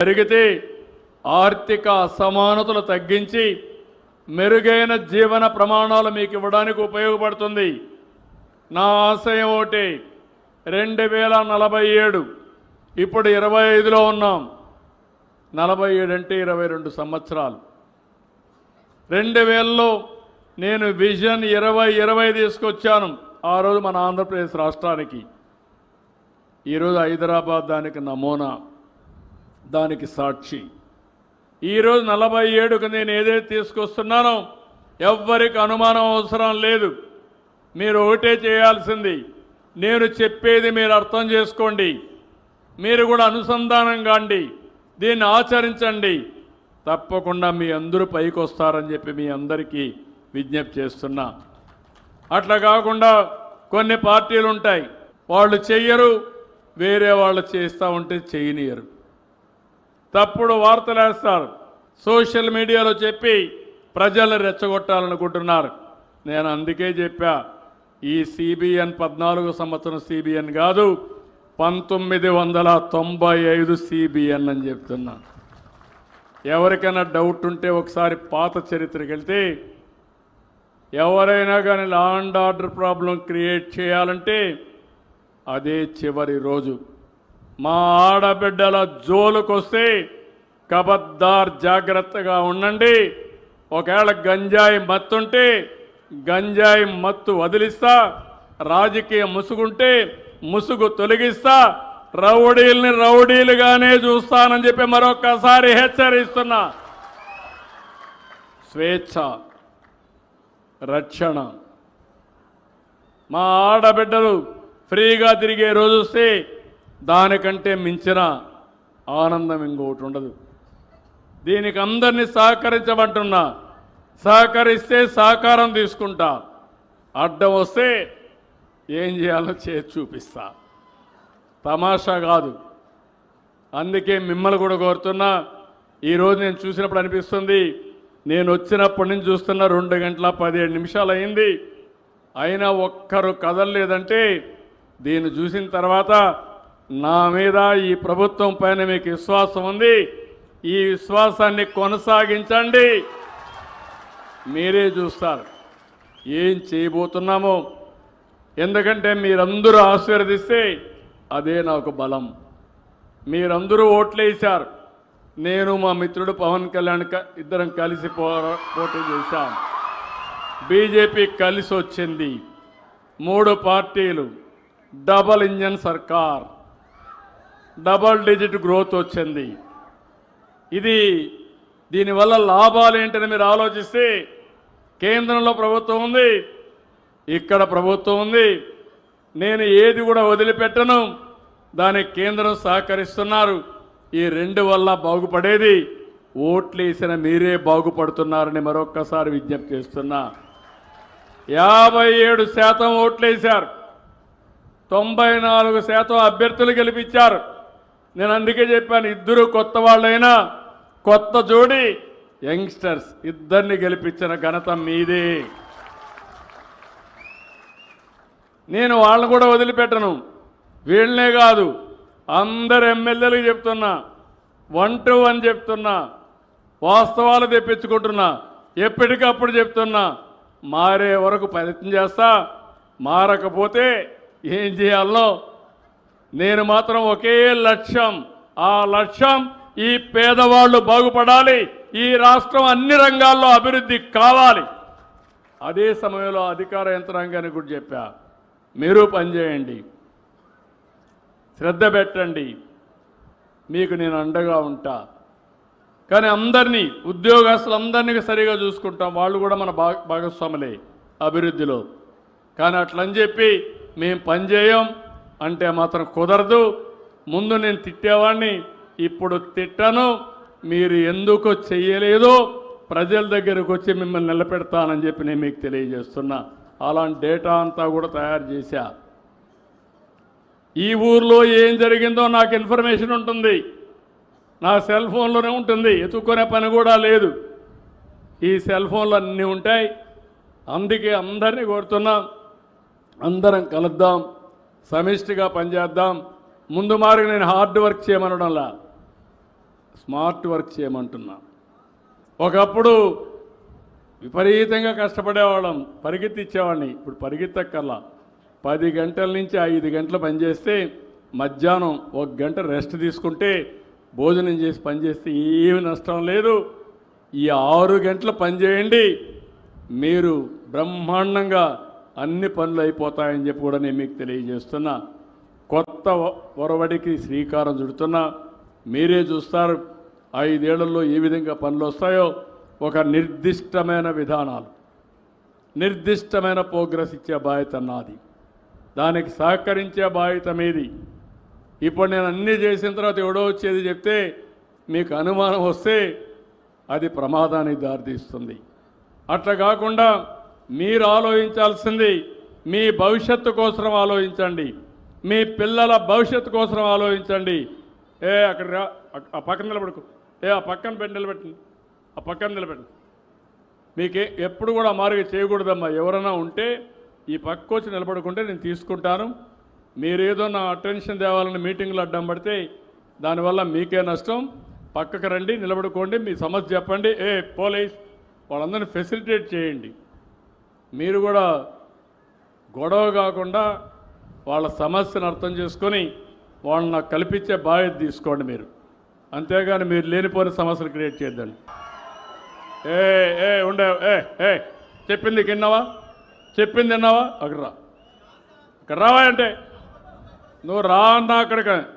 జరిగితే ఆర్థిక అసమానతలు తగ్గించి మెరుగైన జీవన ప్రమాణాలు మీకు ఇవ్వడానికి ఉపయోగపడుతుంది. నా ఆశయం ఒకటి రెండు వేల నలభై ఏడు ఇప్పుడు ఇరవై ఐదులో ఉన్నాం. నలభై ఏడు అంటే ఇరవై రెండు సంవత్సరాలు. రెండు వేలలో నేను విజన్ ఇరవై ఇరవై తీసుకొచ్చాను ఆ రోజు మన ఆంధ్రప్రదేశ్ రాష్ట్రానికి. ఈరోజు హైదరాబాద్ దానికి నమూనా. దానికి సాక్షి. ఈరోజు నలభై ఏడుకు నేను ఏదైతే తీసుకొస్తున్నానో ఎవ్వరికి అనుమానం అవసరం లేదు. మీరు ఒకటే చేయాల్సింది నేను చెప్పేది మీరు అర్థం చేసుకోండి. మీరు కూడా అనుసంధానం కాండి దీన్ని ఆచరించండి. తప్పకుండా మీ అందరూ పైకి వస్తారని చెప్పి మీ అందరికీ విజ్ఞప్తి చేస్తున్నా. అట్లా కాకుండా కొన్ని పార్టీలు ఉంటాయి వాళ్ళు చెయ్యరు వేరే వాళ్ళు చేస్తూ ఉంటే చేయనియరు. తప్పుడు వార్తలు వేస్తారు సోషల్ మీడియాలో చెప్పి ప్రజలు రెచ్చగొట్టాలనుకుంటున్నారు. నేను అందుకే చెప్పా ఈ సిబిఎన్ పద్నాలుగు సంవత్సరం సిబిఎన్ కాదు పంతొమ్మిది వందల తొంభై ఐదు సిబిఎన్ అని చెప్తున్నా. ఎవరికైనా డౌట్ ఉంటే ఒకసారి పాత చరిత్రకి వెళ్తే ఎవరైనా కానీ law and order problem create చేయాలంటే అదే చివరి రోజు. మా ఆడబిడ్డల జోలుకొస్తే కబద్దార్ జాగ్రత్తగా ఉండండి. ఒకవేళ గంజాయి మత్తుంటే గంజాయి మత్తు వదిలిస్తా రాజకీయ ముసుగుంటే ముసుగు తొలగిస్తా రౌడీల్ని రౌడీలుగానే చూస్తానని చెప్పి మరొక్కసారి హెచ్చరిస్తున్నా. స్వేచ్ఛ రక్షణ. మా ఆడబిడ్డలు ఫ్రీగా తిరిగే రోజు వస్తే దానికంటే మించిన ఆనందం ఇంకొకటి ఉండదు. దీనికి అందరినీ సహకరించమంటున్నా. సహకరిస్తే సహకారం తీసుకుంటా. అడ్డం వస్తే ఏం చేయాలో చేసి చూపిస్తా. తమాషా కాదు. అందుకే మిమ్మల్ని కూడా కోరుతున్నా ఈరోజు నేను చూసినప్పుడు అనిపిస్తుంది నేను వచ్చినప్పటి నుంచి చూస్తున్న రెండు గంటల పదిహేడు నిమిషాలు అయింది. అయినా ఒక్కరు కదలలేదంటే దీన్ని చూసిన తర్వాత నా మీద ఈ ప్రభుత్వం పైన మీకు విశ్వాసం ఉంది. ఈ విశ్వాసాన్ని కొనసాగించండి. మీరే చూస్తారు. ఏం చేయబోతున్నామో. ఎందుకంటే మీరందరూ ఆశీర్వదిస్తే అదే నాకు బలం. మీరందరూ ఓట్లేశారు. నేను మా మిత్రుడు పవన్ కళ్యాణ్ ఇద్దరం కలిసి పోటీ చేశాం. బీజేపీ కలిసి వచ్చింది మూడు పార్టీలు. డబల్ ఇంజన్ సర్కార్. డబల్ డిజిట్ గ్రోత్ వచ్చింది. ఇది దీనివల్ల లాభాలు ఏంటని మీరు ఆలోచిస్తే కేంద్రంలో ప్రభుత్వం ఉంది ఇక్కడ ప్రభుత్వం ఉంది. నేను ఏది కూడా వదిలిపెట్టను. దానికి కేంద్రం సహకరిస్తున్నారు. ఈ రెండు వల్ల బాగుపడేది ఓట్లేసిన మీరే బాగుపడుతున్నారని మరొక్కసారి విజ్ఞప్తి చేస్తున్నా. యాభై ఏడు శాతం ఓట్లేశారు తొంభై నాలుగు శాతం అభ్యర్థులు గెలిపించారు. నేను అందుకే చెప్పాను ఇద్దరు కొత్త వాళ్ళైనా కొత్త జోడి యంగ్స్టర్స్ ఇద్దరిని గెలిపించిన ఘనత మీదే. నేను వాళ్ళని కూడా వదిలిపెట్టను. వీళ్ళనే కాదు అందరు ఎమ్మెల్యేలకు చెప్తున్నా వన్ టు వన్ చెప్తున్నా వాస్తవాలు తెప్పించుకుంటున్నా ఎప్పటికప్పుడు చెప్తున్నా మారే వరకు ప్రయత్నం చేస్తా మారకపోతే ఏం చేయాలో నేను మాత్రం ఒకే లక్ష్యం. ఆ లక్ష్యం ఈ పేదవాళ్ళు బాగుపడాలి ఈ రాష్ట్రం అన్ని రంగాల్లో అభివృద్ధి కావాలి. అదే సమయంలో అధికార యంత్రాంగానికి కూడా చెప్పా మీరు పనిచేయండి శ్రద్ధ పెట్టండి మీకు నేను అండగా ఉంటా. కానీ అందరినీ ఉద్యోగస్తులందరినీ సరిగా చూసుకుంటాం వాళ్ళు కూడా మన భాగస్వాములే అభివృద్ధిలో. కానీ అట్లని చెప్పి మేము పనిచేయం అంటే మాత్రం కుదరదు. ముందు నేను తిట్టేవాడిని ఇప్పుడు తిట్టను. మీరు ఎందుకు చేయలేదో ప్రజల దగ్గరకు వచ్చి మిమ్మల్ని నిలబెడతానని చెప్పి నేను మీకు తెలియజేస్తున్నా. అలాంటి డేటా అంతా కూడా తయారు చేశా. ఈ ఊర్లో ఏం జరిగిందో నాకు ఇన్ఫర్మేషన్ ఉంటుంది. నా సెల్ ఫోన్లోనే ఉంటుంది. ఎత్తుక్కునే పని కూడా లేదు. ఈ సెల్ ఫోన్లు అన్నీ ఉంటాయి. అందుకే అందరినీ కోరుతున్నాం. అందరం కలుద్దాం. సమిష్టిగా పనిచేద్దాం. ముందు మారి నేను హార్డ్ వర్క్ చేయమనడంలా. స్మార్ట్ వర్క్ చేయమంటున్నా. ఒకప్పుడు విపరీతంగా కష్టపడేవాళ్ళం పరిగెత్తిచ్చేవాడిని ఇప్పుడు పరిగెత్తక్కర్లా. పది గంటల నుంచి ఐదు గంటలు పనిచేస్తే మధ్యాహ్నం ఒక గంట రెస్ట్ తీసుకుంటే భోజనం చేసి పనిచేస్తే ఏమి నష్టం లేదు. ఈ ఆరు గంటలు పనిచేయండి. మీరు బ్రహ్మాండంగా అన్ని పనులు అయిపోతాయని చెప్పి కూడా నేను మీకు తెలియజేస్తున్నా. కొత్త ఒరవడికి శ్రీకారం చుడుతున్నా. మీరే చూస్తారు ఐదేళ్ళలో ఏ విధంగా పనులు వస్తాయో ఒక నిర్దిష్టమైన విధానాలు. నిర్దిష్టమైన ప్రోగ్రెస్ ఇచ్చే బాధ్యత నాది. దానికి సహకరించే బాధ్యత మీది. ఇప్పుడు నేను అన్నీ చేసిన తర్వాత ఎవడో వచ్చేది చెప్తే మీకు అనుమానం వస్తే అది ప్రమాదానికి దారితీస్తుంది. అట్లా కాకుండా మీరు ఆలోచించాల్సింది మీ భవిష్యత్తు కోసం ఆలోచించండి. మీ పిల్లల భవిష్యత్తు కోసం ఆలోచించండి. ఏ అక్కడ ఆ- పక్కన నిలబడుకో. ఏ ఆ పక్కన పెట్టి నిలబెట్టండి. ఆ పక్కన నిలబెట్టండి. మీకే ఎప్పుడు కూడా మారుగా చేయకూడదమ్మా. ఎవరైనా ఉంటే ఈ పక్క వచ్చి నిలబడుకుంటే నేను తీసుకుంటాను. మీరేదో నా అటెన్షన్ తేవాలని మీటింగ్లో అడ్డం పడితే దానివల్ల మీకే నష్టం. పక్కకు రండి నిలబడుకోండి. మీ సమస్య చెప్పండి. ఏ పోలీస్ వాళ్ళందరినీ ఫెసిలిటేట్ చేయండి. మీరు కూడా గొడవ కాకుండా వాళ్ళ సమస్యను అర్థం చేసుకొని వాళ్ళని నాకు కల్పించే బాధ్యత తీసుకోండి మీరు. అంతేగాని మీరు లేనిపోని సమస్యలు క్రియేట్ చేయొద్దండి. ఏ ఏ ఉండే ఏ ఏ చెప్పింది విన్నావా? చెప్పింది విన్నావా? అక్కడ రా. అక్కడ రావా అంటే నువ్వు రా అన్నా అక్కడికి.